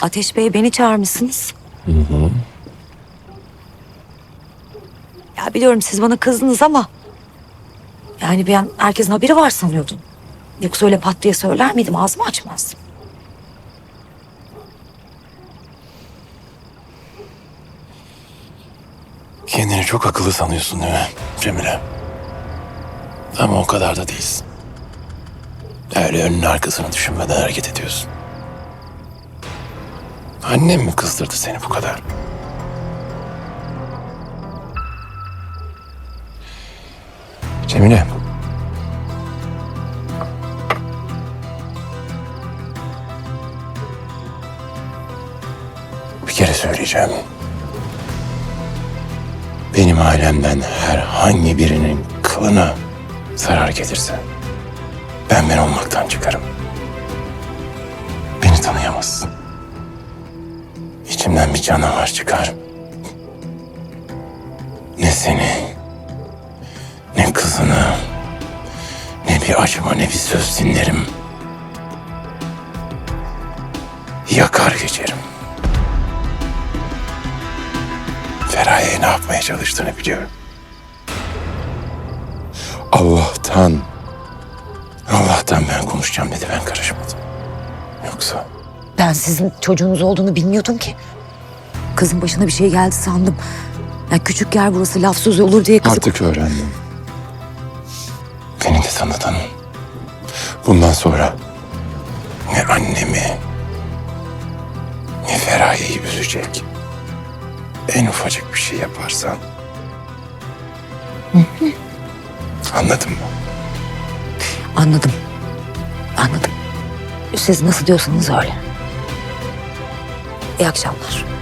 Ateş Bey beni çağırmışsınız. Ya biliyorum siz bana kızdınız ama... Yani ben herkesin haberi var sanıyordum. Yoksa öyle pat diye söyler miydim? Ağzımı açmazdım. Kendini çok akıllı sanıyorsun değil mi Cemile? Ama o kadar da değilsin. Öyle önün arkasını düşünmeden hareket ediyorsun. Annem mi kızdırdı seni bu kadar? Cemile. Bir kere söyleyeceğim. Benim ailemden herhangi birinin kılına zarar gelirse ben ben olmaktan çıkarım. Beni tanıyamazsın. İçimden bir canavar çıkar. Ne seni, ne kızını, ne bir acıma ne bir söz dinlerim. Yakar geçerim. Feraye'ye ne yapmaya çalıştığını biliyorum. Allah'tan, Allah'tan ben konuşacağım dedi ben karışmadım. Yoksa Ben sizin çocuğunuz olduğunu bilmiyordum ki. Kızın başına bir şey geldi sandım. Ya küçük yer burası laf sözü olur diye kızı... artık öğrendim. Beni de tanıdın. Bundan sonra ne annemi ne Feraye'yi üzecek. En ufacık bir şey yaparsan. Anladın mı? Anladım. Anladım. Siz nasıl diyorsanız öyle. İyi akşamlar.